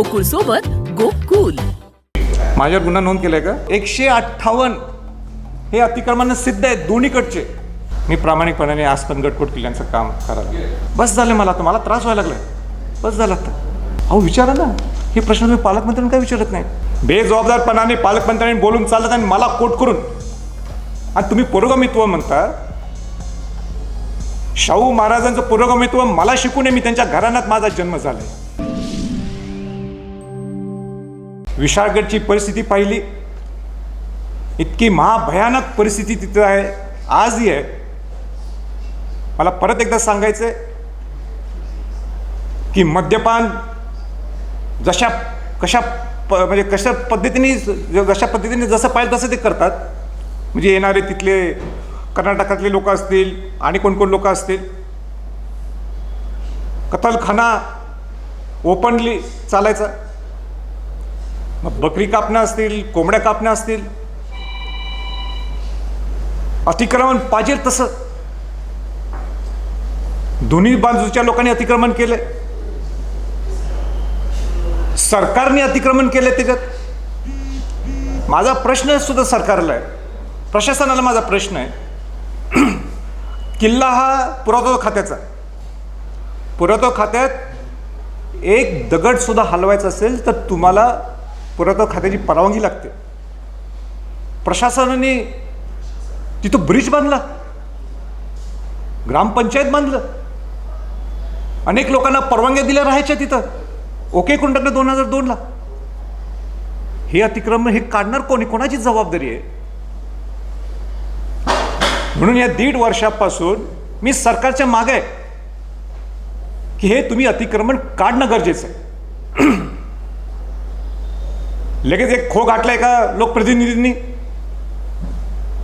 गोकुळ सोबत गोकुल. माझ्यावर गुन्हा नोंद केलाय का? एकशे अठ्ठावन्न हे अतिक्रमण सिद्ध आहेत दोन्हीकडचे. मी प्रामाणिकपणाने आस्पन गटकोट किल्ल्यांचं काम करायला बस झालं मला आता मला त्रास व्हायला लागलाय. बस झालं आता. अहो विचारा ना. हे प्रश्न तुम्ही पालकमंत्र्यांना काय विचारत नाही बेजबाबदारपणाने पालकमंत्र्यांनी बोलून चालत आणि मला कोट करून. आणि तुम्ही पुरोगमित्व म्हणता? शाहू महाराजांचं पुरोगमित्व मला शिकून मी त्यांच्या घराण्यात माझा जन्म झालाय. विशाळगडची परिस्थिती पाहिली. इतकी महाभयानक परिस्थिती तिथं आहे. आजही आहे. मला परत एकदा सांगायचं आहे की मद्यपान जशा कशा प म्हणजे कशा पद्धतीने जशा पद्धतीने जसं पाहिजे तसं ते करतात. म्हणजे येणारे तिथले कर्नाटकातले लोक असतील आणि कोण कोण लोक असतील. कतलखाना ओपनली चालायचा. मग बकरी कापणं असतील कोंबड्या कापणं असतील. अतिक्रमण पाहिजे तसं. दोन्ही बाजूच्या लोकांनी अतिक्रमण केले. सरकारने अतिक्रमण केले त्याच्यात माझा प्रश्न सुद्धा सरकारला आहे. प्रशासनाला माझा प्रश्न आहे. किल्ला हा पुरातत्व खात्याचा पुरातत्व खात्यात एक दगड सुद्धा हलवायचा असेल तर तुम्हाला पुरातत्व खात्याची परवानगी लागते. प्रशासनाने तिथं ब्रिज बांधला. ग्रामपंचायत बांधलं. अनेक लोकांना परवानग्या दिल्या राहायच्या तिथं. ओके कोण दोन हजार दोनला. हे अतिक्रमण हे काढणार कोणी? कोणाची जबाबदारी आहे? म्हणून या दीड वर्षापासून मी सरकारच्या मागे आहे. की हे तुम्ही अतिक्रमण काढणं गरजेचं आहे. लगेच एक खो घातलाय का लोकप्रतिनिधींनी.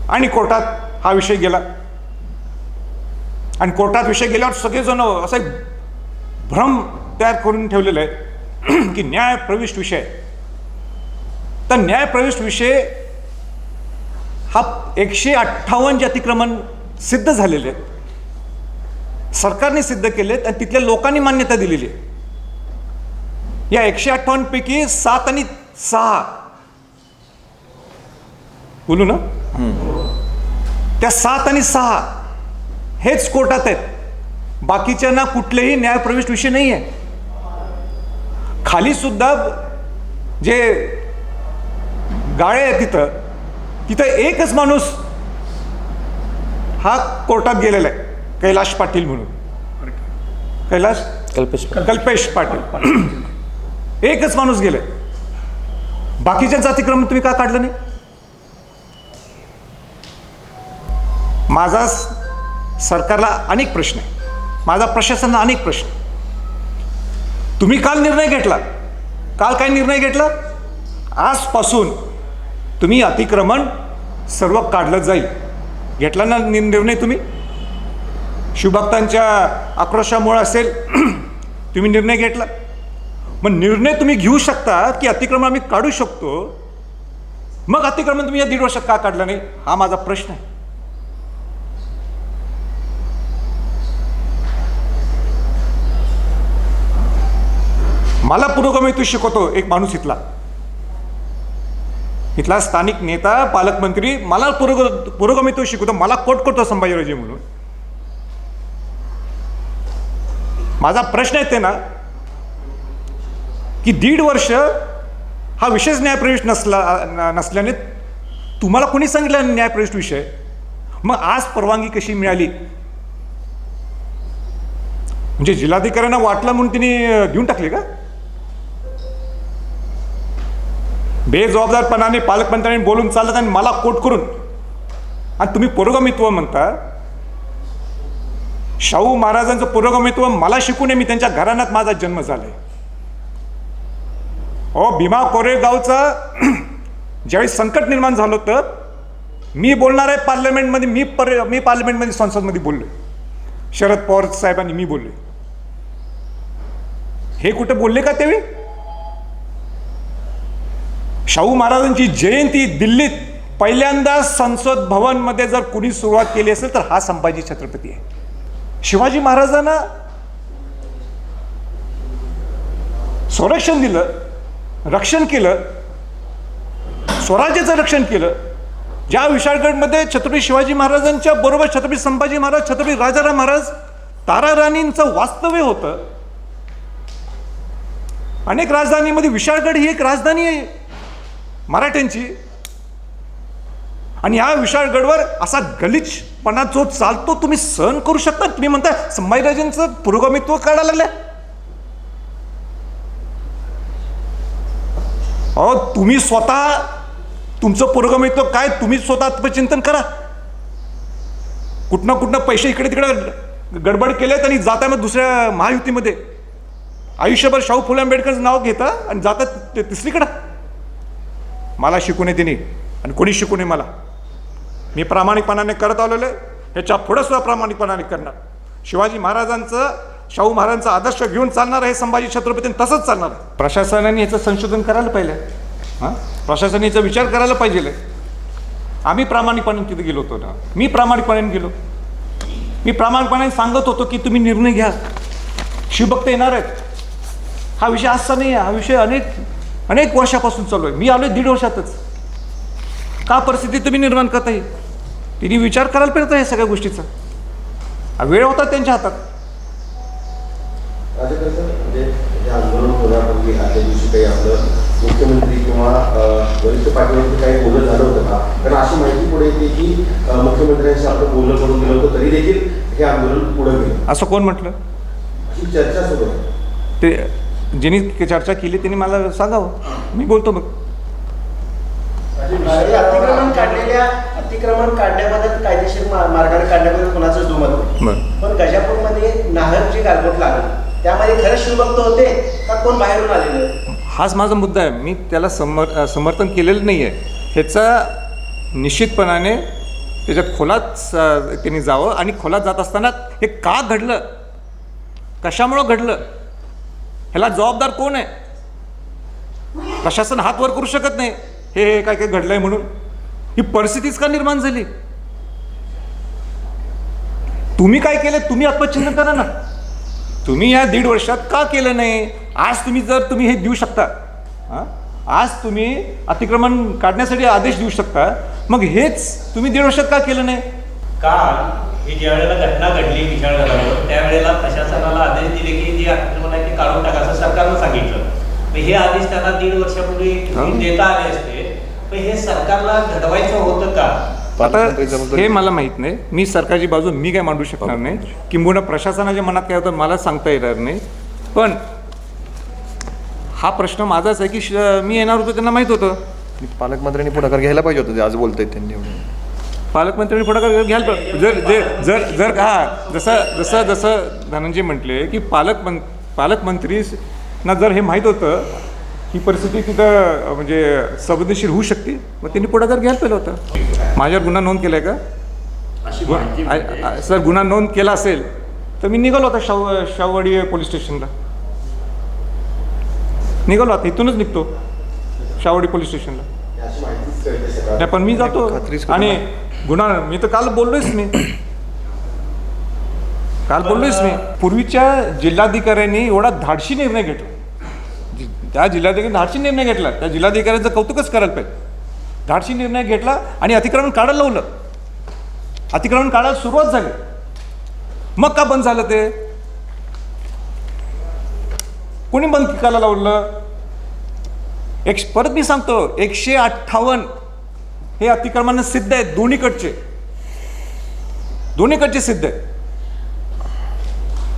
आणि कोर्टात हा विषय गेला. आणि कोर्टात विषय गेल्यावर सगळेजण असं एक भ्रम तयार करून ठेवलेलं आहे की न्याय प्रविष्ट विषय. तर न्याय प्रविष्ट विषय हा एकशे अठ्ठावन्न जे अतिक्रमण सिद्ध झालेले आहेत सरकारने सिद्ध केलेत आणि तिथल्या लोकांनी मान्यता दिलेली आहे. या एकशे अठ्ठावन्न पैकी सात आणि सहा बोलू ना? त्या सात आणि सहा हेच कोर्टात आहेत. बाकीच्यांना कुठलेही न्यायप्रविष्ट विषय नाही आहे. खाली सुद्धा जे गाळे आहे तिथं तिथं एकच माणूस हा कोर्टात गेलेला आहे कैलाश पाटील म्हणून. कैलाश? कल्पेश कल्पेश पाटील. एकच माणूस गेले बाकीच्या जातीक्रम तुम्ही का काढलं नाही? माझा सरकारला अनेक प्रश्न आहे माझा प्रशासनाला अनेक प्रश्न तुम्ही काल निर्णय घेतला. काल काय निर्णय घेतला? आजपासून तुम्ही अतिक्रमण सर्व काढलं जाईल. घेतला ना नि- निर्णय तुम्ही? शिवभक्तांच्या आक्रोशामुळे असेल. तुम्ही निर्णय घेतला. मग निर्णय तुम्ही घेऊ शकता की अतिक्रमण आम्ही काढू शकतो. मग अतिक्रमण तुम्ही या दीड वर्षात का काढलं नाही? हा माझा प्रश्न आहे. मला पुरोगमित्व शिकवतो एक माणूस इथला. इथला स्थानिक नेता पालकमंत्री मला पुरोग पुरोगमित्व शिकवतो मला कोट करतो संभाजीराजे म्हणून. माझा प्रश्न आहे ते ना की दीड वर्ष हा विशेष न्यायप्रविष्ट नसला नसल्याने तुम्हाला कोणी सांगितलं न्यायप्रविष्ट विषय? मग आज परवानगी कशी मिळाली? म्हणजे जिल्हाधिकाऱ्यांना वाटलं म्हणून तिने घेऊन देऊन का? बेजबाबदारपणाने पालकमंत्र्यांनी बोलून चालत आणि मला कोट करून आणि तुम्ही पुरोगमित्व म्हणता? शाहू महाराजांचं पुरोगमित्व मला शिकून मी त्यांच्या घराण्यात माझा जन्म झालाय. अहो भीमा कोरेगावचं ज्यावेळी संकट निर्माण झालं होतं मी बोलणार आहे पार्लमेंटमध्ये मी पर मी पार्लमेंटमध्ये संसदमध्ये बोललोय. शरद पवार साहेबांनी मी बोललोय. हे कुठे बोलले का त्यावेळी? शाहू महाराजांची जयंती दिल्लीत पहिल्यांदा संसद भवनमध्ये जर कुणी सुरुवात केली असेल तर हा संभाजी छत्रपती आहे. शिवाजी महाराजांना संरक्षण दिलं रक्षण केलं स्वराज्याचं रक्षण केलं ज्या विशाळगडमध्ये छत्रपती शिवाजी महाराजांच्या बरोबर छत्रपती संभाजी महाराज छत्रपती राजाराम महाराज तारा राणींचं वास्तव्य होतं. अनेक राजधानीमध्ये विशाळगड ही एक राजधानी आहे मराठ्यांची. आणि या विशाळगडवर असा गलिचपणा जो चालतो तुम्ही सहन करू शकता. तुम्ही म्हणता संभाजीराजांचं पुरोगामित्व काढायला लागल्या. अहो तुम्ही स्वतः तुमचं पुरोगामित्व काय? तुम्ही स्वतः आत्मचिंतन करा. कुठनं कुठनं पैसे इकडे तिकडे गडबड केलेत आणि जाता मग दुसऱ्या महायुतीमध्ये. आयुष्यभर शाहू फुले आंबेडकरचं नाव घेता आणि जातात ते तिसरीकडं. मला शिकू नये तिने आणि कोणी शिकू नये मला. मी प्रामाणिकपणाने करत आलेलो आहे. ह्याच्या पुढं सुद्धा प्रामाणिकपणाने करणार. शिवाजी महाराजांचं शाहू महाराजांचा आदर्श घेऊन चालणार आहे संभाजी छत्रपती तसंच चालणार आहे. प्रशासनाने याचं संशोधन करायला पाहिजे हां? प्रशासनाने याचा विचार करायला पाहिजे. आम्ही प्रामाणिकपणे तिथे गेलो होतो ना. मी प्रामाणिकपणे गेलो. मी प्रामाणिकपणे सांगत होतो की तुम्ही निर्णय घ्या. शिवभक्त येणार आहेत. हा विषय असा नाही आहे. हा विषय अनेक अनेक वर्षापासून चालू आहे. मी आलोय दीड वर्षातच. का परिस्थिती तुम्ही निर्माण करता येईल तिने विचार करायला पाहिजे होता या सगळ्या गोष्टीचा. वेळ होता त्यांच्या हातात राजकारणाचं म्हणजे हे आंदोलन होण्यापूर्वी आदल्या दिवशी काही आपलं मुख्यमंत्री किंवा वरिष्ठ पातळीवरती काही बोलणं झालं होतं का? कारण अशी माहिती पुढे येते की मुख्यमंत्र्यांशी आपलं बोलणं करून गेलं होतं तरी देखील हे आंदोलन पुढे गेलं. असं कोण म्हटलं? अशी चर्चा सुरू आहे. ते ज्यांनी चर्चा केली त्यांनी मला सांगावं. मी बोलतो मग. हे अतिक्रमण काढलेल्या अतिक्रमण काढण्याबद्दल कायदेशीर मार्गाने काढण्याबद्दल कुणाचंच दुमत नाही. पण गजापूरमध्ये नाहक जी गालबोट लागली. त्यामध्ये खरंच शिवभक्त होते का कोण बाहेरून आलेलं? हाच माझा मुद्दा आहे. मी त्याला समर समर्थन केलेलं नाही आहे ह्याचा निश्चितपणाने त्याच्यात खोलात स- त्यांनी जावं आणि खोलात जात असताना हे का घडलं? कशामुळं घडलं? ह्याला जबाबदार कोण आहे? प्रशासन हात वर करू शकत नाही. हे हे काय काय घडलंय म्हणून? ही परिस्थितीच का निर्माण झाली? तुम्ही काय केलं? तुम्ही आत्मचिंतन करा ना. तुम्ही या दीड वर्षात का केलं नाही? आज तुम्ही जर तुम्ही हे देऊ शकता हां? आज तुम्ही अतिक्रमण काढण्यासाठी आदेश देऊ शकता मग हेच तुम्ही दीड वर्षात का केलं नाही? काल ही ज्या वेळेला घटना घडली घरावर त्यावेळेला प्रशासनाला आदेश दिले की जे अतिक्रमण आहे ते काढून टाका असं सरकारनं सांगितलं. हे आदेश त्यांना दीड वर्षापूर्वी. देता आले असते. पण हे सरकारला घडवायचं होतं का? आता हे मला माहीत नाही. मी सरकारची बाजू मी काय मांडू शकणार नाही. किंबहुना प्रशासनाच्या मनात काय होतं मला सांगता येणार नाही. पण हा प्रश्न माझाच आहे की मी येणार होतो त्यांना माहीत होतं. पालकमंत्र्यांनी पुढाकार घ्यायला पाहिजे होतं ते आज बोलतायत त्यांनी एवढं. पालकमंत्र्यांनी पुढाकार घ्यायला जर जे जर जर हा जसं जसं जसं धनंजय म्हटले की पालकमं पालकमंत्री ना जर हे माहीत होतं ही परिस्थिती तिथं म्हणजे संवेदनशील होऊ शकते. मग त्यांनी पुढाकार घ्यायला पाहिलं होतं. माझ्यावर गुन्हा नोंद केला आहे का आ- सर गुन्हा नोंद केला असेल तर मी निघालो होता शाव शाववाडी पोलीस स्टेशनला. निघालो आता इथूनच निघतो. शाववाडी पोलीस स्टेशनला. नाही पण मी जातो. आणि गुन्हा मी तर काल बोललोयच मी. काल बोललोयच मी. पूर्वीच्या जिल्हाधिकाऱ्यांनी एवढा धाडशी निर्णय घेतला. त्या जिल्हाधिकारी धाडशी निर्णय घेतला. त्या जिल्हाधिकाऱ्यांचं कौतुकच करायला पाहिजे. धाडशी निर्णय घेतला आणि अतिक्रमण काढायला लावलं. अतिक्रमण काढायला सुरुवात झाली. मग का बंद झालं ते? कोणी बंद करायला लावलं? एक परत मी सांगतो एकशे अठ्ठावन्न हे अतिक्रमण सिद्ध आहेत दोन्हीकडचे. दोन्हीकडचे सिद्ध आहेत.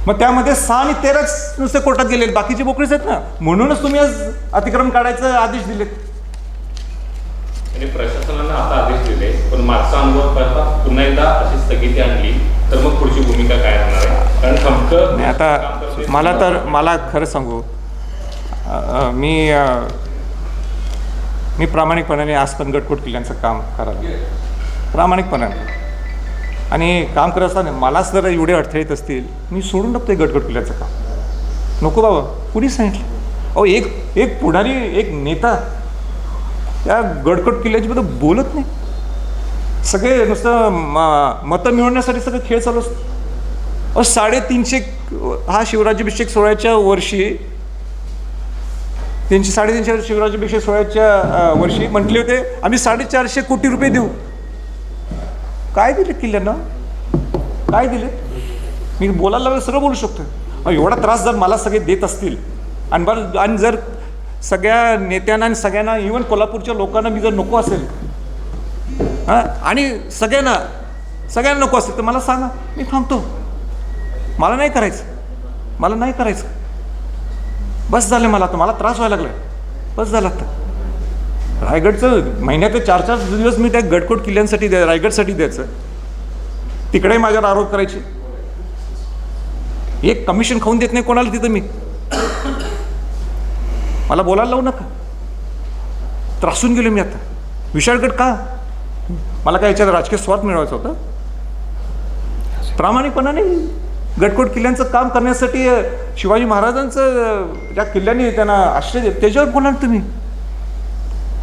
मग त्यामध्ये सहा आणि तेराच नुसते कोर्टात गेलेले बाकीचे बोकळीच आहेत ना. म्हणूनच तुम्ही आज अतिक्रमण काढायचं आदेश दिलेत. प्रशासनानं आता आदेश दिले पण मागचा अनुभव करता पुन्हा एकदा अशी स्थगिती आणली तर मग पुढची भूमिका काय राहणार आहे? कारण काम आता मला तर मला खरं सांगू. मी मी प्रामाणिकपणाने आज पण गटकोट किल्ल्यांचं काम करायला प्रामाणिकपणाने. आणि काम करत असताना मलाच जर एवढे अडथळे येत असतील मी सोडून टाकतो गटकोट किल्ल्याचं काम. नको बाबा कुणी सांगितलं? अहो एक एक पुढारी एक नेता त्या गडकट किल्ल्याच्याबद्दल बोलत नाही. सगळे नुसतं मतं मिळवण्यासाठी सगळं खेळ चालू असतो. अहो साडेतीनशे हा शिवराज्याभिषेक सोहळ्याच्या वर्षी तीनशे साडेतीनशे शिवराज्याभिषेक सोहळ्याच्या वर्षी म्हटले होते आम्ही साडेचारशे कोटी रुपये देऊ. काय दिले किल्ल्यांना? काय दिले? मी बोलायला लागलं सगळं बोलू शकतो एवढा त्रास जर मला सगळे देत असतील आणि बरं आणि जर सगळ्या नेत्यांना आणि सगळ्यांना इवन कोल्हापूरच्या लोकांना मी जर नको असेल हां? आणि सगळ्यांना सगळ्यांना नको असेल तर मला सांगा मी थांबतो. मला नाही करायचं. मला नाही करायचं. बस झालं मला आता. मला त्रास व्हायला लागला बस झाला आता. रायगडचं महिन्यात चार चार दिवस मी त्या गडकोट किल्ल्यांसाठी द्या रायगडसाठी द्यायचं. तिकडेही माझ्यावर आरोप करायचे. एक कमिशन खाऊन देत नाही कोणाला तिथं मी. मला बोलायला लावू नका. त्रासून गेलो मी आता. विशाळगड का? मला काय याच्यात राजकीय स्वार्थ मिळवायचा होता? प्रामाणिकपणाने गडकोट किल्ल्यांचं काम करण्यासाठी शिवाजी महाराजांचं ज्या किल्ल्यांनी त्यांना आश्रय त्याच्यावर बोला ना तुम्ही.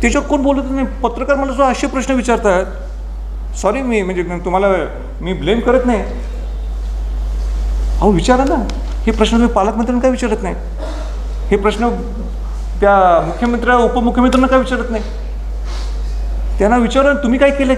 त्याच्यावर कोण बोलत नाही? पत्रकार मला सुद्धा असे प्रश्न विचारतात. सॉरी मी म्हणजे तुम्हाला मी ब्लेम करत नाही. अहो विचारा ना. हे प्रश्न तुम्ही पालकमंत्र्यांना काय विचारत नाही? हे प्रश्न त्या मुख्यमंत्र्या उपमुख्यमंत्र्यांना काय विचारत नाही? त्यांना विचारा तुम्ही काय केलं